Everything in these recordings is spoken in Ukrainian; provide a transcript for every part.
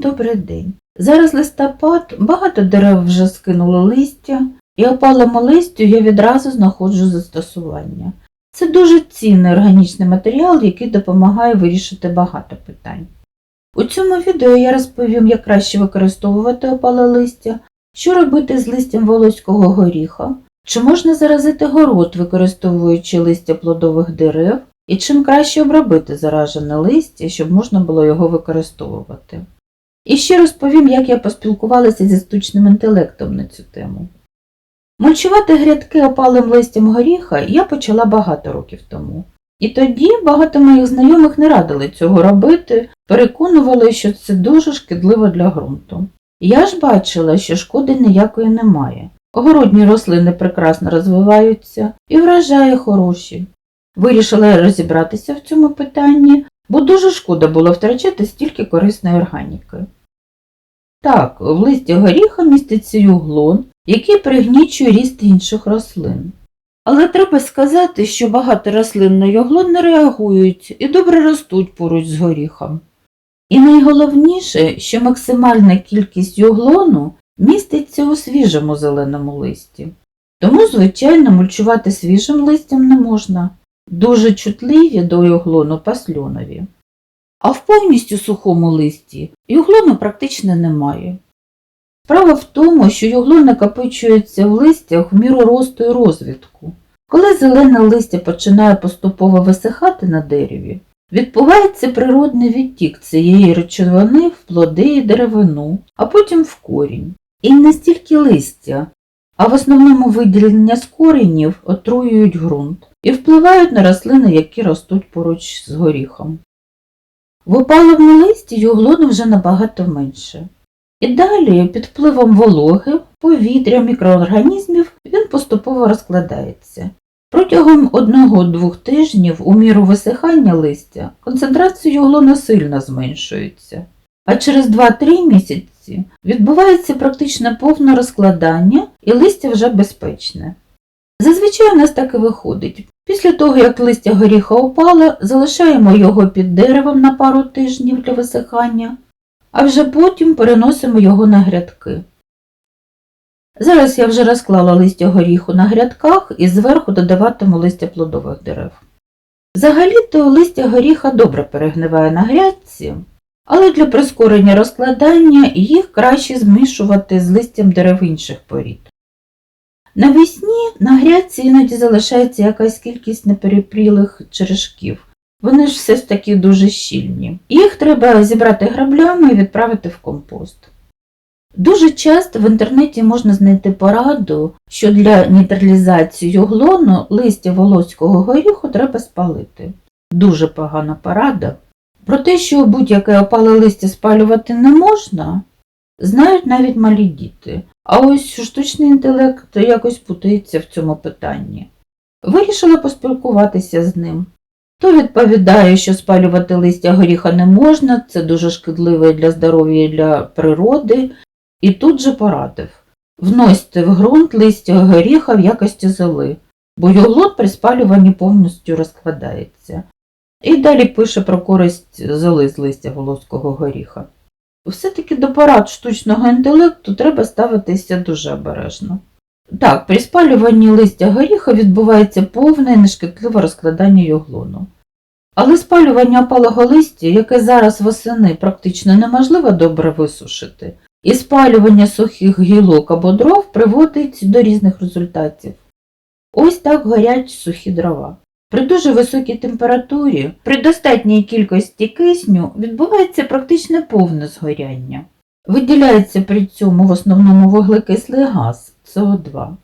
Добрий день. Зараз листопад, багато дерев вже скинуло листя, і опалому листю я відразу знаходжу застосування. Це дуже цінний органічний матеріал, який допомагає вирішити багато питань. У цьому відео я розповім, як краще використовувати опале листя, що робити з листям волоського горіха, чи можна заразити город, використовуючи листя плодових дерев, і чим краще обробити заражене листя, щоб можна було його використовувати. І ще розповім, як я поспілкувалася зі штучним інтелектом на цю тему. Мульчувати грядки опалим листям горіха я почала багато років тому. І тоді багато моїх знайомих не радили цього робити, переконували, що це дуже шкідливо для ґрунту. Я ж бачила, що шкоди ніякої немає. Огородні рослини прекрасно розвиваються і врожаї хороші. Вирішила розібратися в цьому питанні, бо дуже шкода було втрачати стільки корисної органіки. Так, в листі горіха міститься юглон, який пригнічує ріст інших рослин. Але треба сказати, що багато рослин на юглон не реагують і добре ростуть поруч з горіхом. І найголовніше, що максимальна кількість юглону міститься у свіжому зеленому листі. Тому, звичайно, мульчувати свіжим листям не можна. Дуже чутливі до юглону пасльонові. А в повністю сухому листі юглону практично немає. Справа в тому, що юглон накопичується в листях в міру росту і розвитку. Коли зелене листя починає поступово висихати на дереві, відбувається природний відтік цієї речовини в плоди і деревину, а потім в корінь. І не стільки листя, а в основному виділення з коренів отруюють ґрунт і впливають на рослини, які ростуть поруч з горіхом. В опалому листі юглону вже набагато менше. І далі, під впливом вологи, повітря, мікроорганізмів, він поступово розкладається. Протягом одного-двох тижнів у міру висихання листя концентрація юглону сильно зменшується, а через 2-3 місяці відбувається практично повне розкладання і листя вже безпечне. Зазвичай у нас так і виходить. Після того, як листя горіха опало, залишаємо його під деревом на пару тижнів для висихання, а вже потім переносимо його на грядки. Зараз я вже розклала листя горіху на грядках і зверху додаватиму листя плодових дерев. Взагалі-то листя горіха добре перегниває на грядці, але для прискорення розкладання їх краще змішувати з листям дерев інших порід. Навесні на грядці іноді залишається якась кількість неперепрілих черешків. Вони ж все ж таки дуже щільні. Їх треба зібрати граблями і відправити в компост. Дуже часто в інтернеті можна знайти пораду, що для нейтралізації юглону листя волоського горіху треба спалити. Дуже погана порада. Про те, що будь-яке опале листя спалювати не можна, знають навіть малі діти, а ось штучний інтелект якось путається в цьому питанні. Вирішила поспілкуватися з ним. То відповідає, що спалювати листя горіха не можна, це дуже шкідливо для здоров'я і для природи, і тут же порадив вносьте в ґрунт листя горіха в якості золи, бо юглон при спалюванні повністю розкладається. І далі пише про користь золи з листя волоського горіха. Все-таки до порад штучного інтелекту треба ставитися дуже обережно. Так, при спалюванні листя горіха відбувається повне і нешкідливе розкладання юглону. Але спалювання опалого листя, яке зараз восени практично неможливо добре висушити, і спалювання сухих гілок або дров приводить до різних результатів. Ось так горять сухі дрова. При дуже високій температурі, при достатній кількості кисню відбувається практично повне згоряння. Виділяється при цьому в основному вуглекислий газ СО2.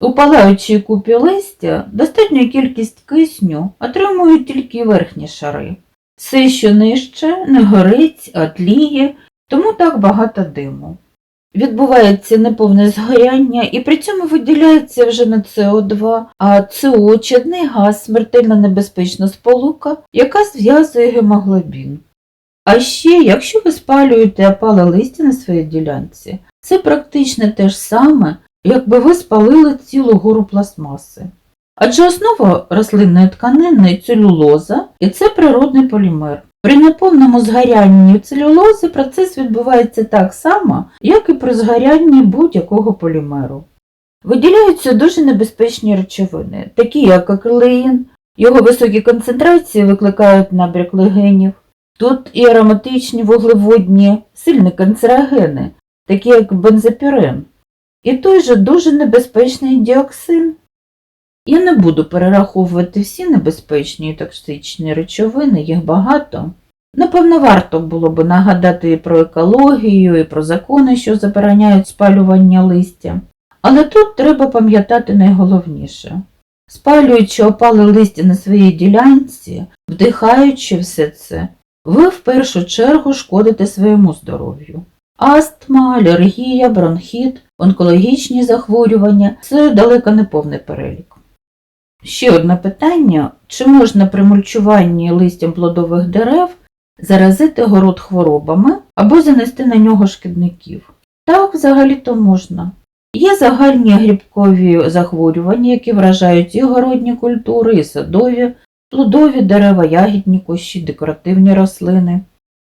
У палаючій купі листя достатню кількість кисню отримують тільки верхні шари. Все, що нижче, не горить, а тліє, тому так багато диму. Відбувається неповне згоряння і при цьому виділяється вже не СО2, а СО чадний газ, смертельно небезпечна сполука, яка зв'язує гемоглобін. А ще, якщо ви спалюєте опале листя на своїй ділянці, це практично те ж саме, якби ви спалили цілу гору пластмаси. Адже основа рослинної тканини целюлоза, і це природний полімер. При неповному згорянні целюлози процес відбувається так само, як і при згорянні будь-якого полімеру. Виділяються дуже небезпечні речовини, такі як акрилеїн, його високі концентрації викликають набряк легенів. Тут і ароматичні вуглеводні, сильні канцерогени, такі як бензопірен, і той же дуже небезпечний діоксин. Я не буду перераховувати всі небезпечні і токсичні речовини, їх багато. Напевно, варто було би нагадати і про екологію, і про закони, що забороняють спалювання листя. Але тут треба пам'ятати найголовніше. Спалюючи опале листя на своїй ділянці, вдихаючи все це, ви в першу чергу шкодите своєму здоров'ю. Астма, алергія, бронхіт, онкологічні захворювання це далеко не повний перелік. Ще одне питання: чи можна при мульчуванні листям плодових дерев заразити город хворобами або занести на нього шкідників? Так, взагалі-то можна. Є загальні грибкові захворювання, які вражають і городні культури, і садові, плодові дерева, ягідні кущі, декоративні рослини.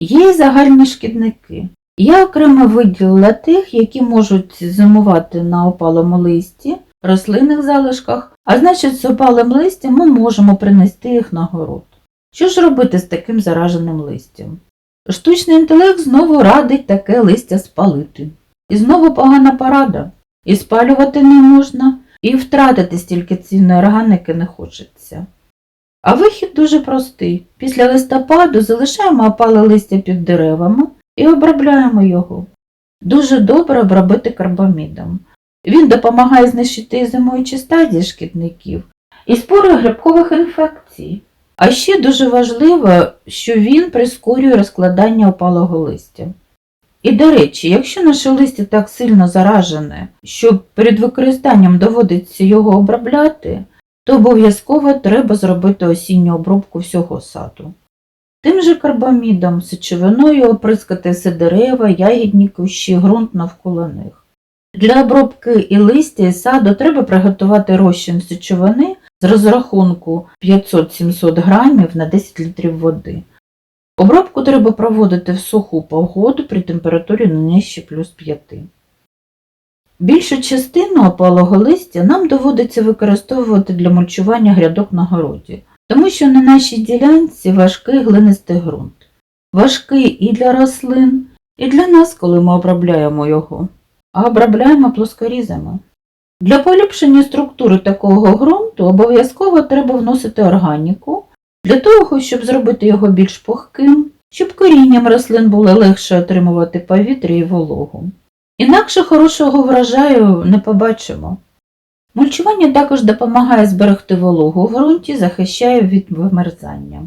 Є й загальні шкідники. Я окремо виділила тих, які можуть зимувати на опалому листі, рослинних залишках, а значить, з опалим листям ми можемо принести їх на город. Що ж робити з таким зараженим листям? Штучний інтелект знову радить таке листя спалити. І знову погана порада. І спалювати не можна, і втратити стільки цінної органіки не хочеться. А вихід дуже простий. Після листопаду залишаємо опале листя під деревами і обробляємо його. Дуже добре обробити карбамідом. Він допомагає знищити зимуючі стадії шкідників і спори грибкових інфекцій. А ще дуже важливо, що він прискорює розкладання опалого листя. І, до речі, якщо наше листя так сильно заражене, що перед використанням доводиться його обробляти, то обов'язково треба зробити осінню обробку всього саду. Тим же карбамідом, сечовиною оприскати все дерева, ягідні кущі, ґрунт навколо них. Для обробки і листя, і саду треба приготувати розчин сечовини з розрахунку 500-700 грамів на 10 літрів води. Обробку треба проводити в суху погоду при температурі не нижче плюс 5. Більшу частину опалого листя нам доводиться використовувати для мульчування грядок на городі, тому що на нашій ділянці важкий глинистий ґрунт. Важкий і для рослин, і для нас, коли ми обробляємо його, а обробляємо плоскорізами. Для поліпшення структури такого ґрунту обов'язково треба вносити органіку, для того, щоб зробити його більш пухким, щоб корінням рослин було легше отримувати повітря і вологу. Інакше хорошого врожаю не побачимо. Мульчування також допомагає зберегти вологу в ґрунті, захищає від вимерзання.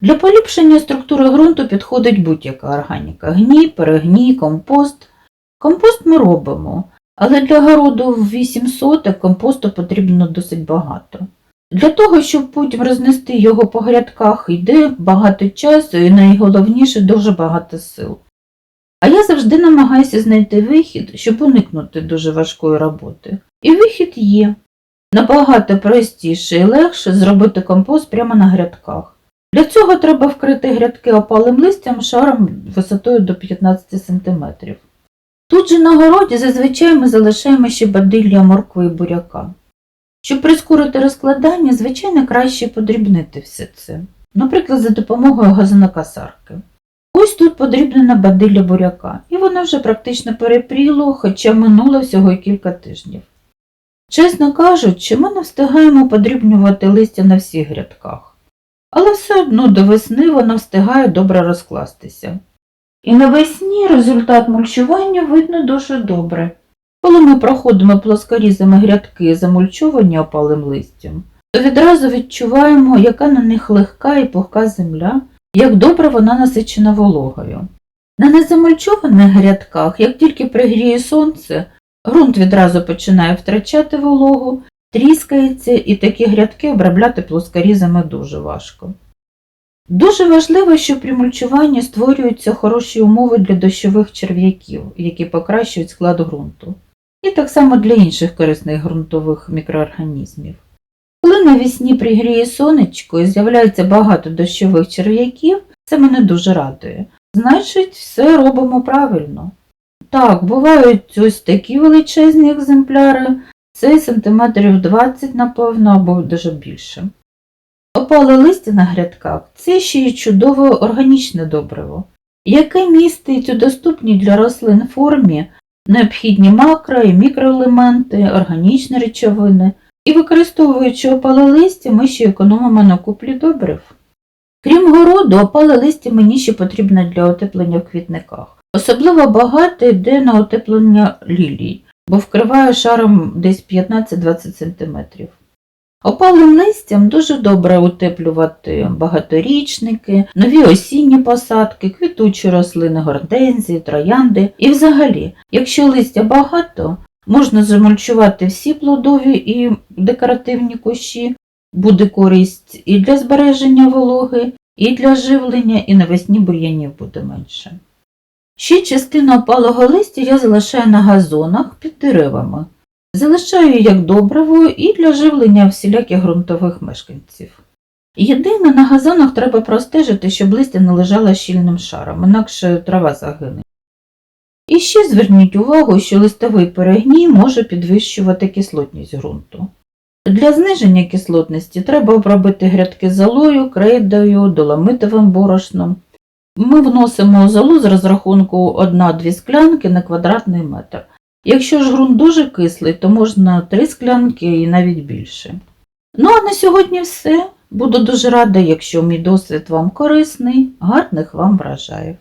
Для поліпшення структури ґрунту підходить будь-яка органіка гній, перегній, компост. Компост ми робимо, але для городу в 8 соток компосту потрібно досить багато. Для того, щоб потім рознести його по грядках, йде багато часу і найголовніше дуже багато сил. А я завжди намагаюся знайти вихід, щоб уникнути дуже важкої роботи. І вихід є. Набагато простіше і легше зробити компост прямо на грядках. Для цього треба вкрити грядки опалим листям шаром висотою до 15 см. Тут же на городі зазвичай ми залишаємо ще бадилля моркви і буряка. Щоб прискорити розкладання, звичайно, краще подрібнити все це, наприклад, за допомогою газонокосарки. Ось тут подрібнена бадилля буряка, і воно вже практично перепріло, хоча минуло всього кілька тижнів. Чесно кажучи, ми не встигаємо подрібнювати листя на всіх грядках, але все одно до весни воно встигає добре розкластися. І навесні результат мульчування видно дуже добре. Коли ми проходимо плоскорізами грядки, замульчовані опалим листям, то відразу відчуваємо, яка на них легка і пухка земля, як добре вона насичена вологою. На незамульчованих грядках, як тільки пригріє сонце, ґрунт відразу починає втрачати вологу, тріскається і такі грядки обробляти плоскорізами дуже важко. Дуже важливо, що при мульчуванні створюються хороші умови для дощових черв'яків, які покращують склад ґрунту, і так само для інших корисних ґрунтових мікроорганізмів. Коли навесні пригріє сонечко і з'являється багато дощових черв'яків, це мене дуже радує. Значить, все робимо правильно. Так, бувають ось такі величезні екземпляри, це сантиметрів 20, напевно, або даже більше. Опале листя на грядках це ще й чудове органічне добриво, яке містить у доступній для рослин формі необхідні макро і мікроелементи, органічні речовини, і використовуючи опале листя, ми ще економимо на куплі добрив. Крім городу, опале листя мені ще потрібно для утеплення в квітниках. Особливо багато йде на утеплення лілій, бо вкриває шаром десь 15-20 см. Опалим листям дуже добре утеплювати багаторічники, нові осінні посадки, квітучі рослини, гортензії, троянди. І взагалі, якщо листя багато, можна замульчувати всі плодові і декоративні кущі, буде користь і для збереження вологи, і для живлення, і навесні бур'янів буде менше. Ще частину опалого листя я залишаю на газонах під деревами. Залишаю як добриво і для живлення всіляких ґрунтових мешканців. Єдине, на газонах треба простежити, щоб листя не лежало щільним шаром, інакше трава загине. І ще зверніть увагу, що листовий перегній може підвищувати кислотність ґрунту. Для зниження кислотності треба обробити грядки золою, крейдою, доломитовим борошном. Ми вносимо золу з розрахунку 1-2 склянки на квадратний метр. Якщо ж ґрунт дуже кислий, то можна 3 склянки і навіть більше. Ну а на сьогодні все. Буду дуже рада, якщо мій досвід вам корисний. Гарних вам врожаїв!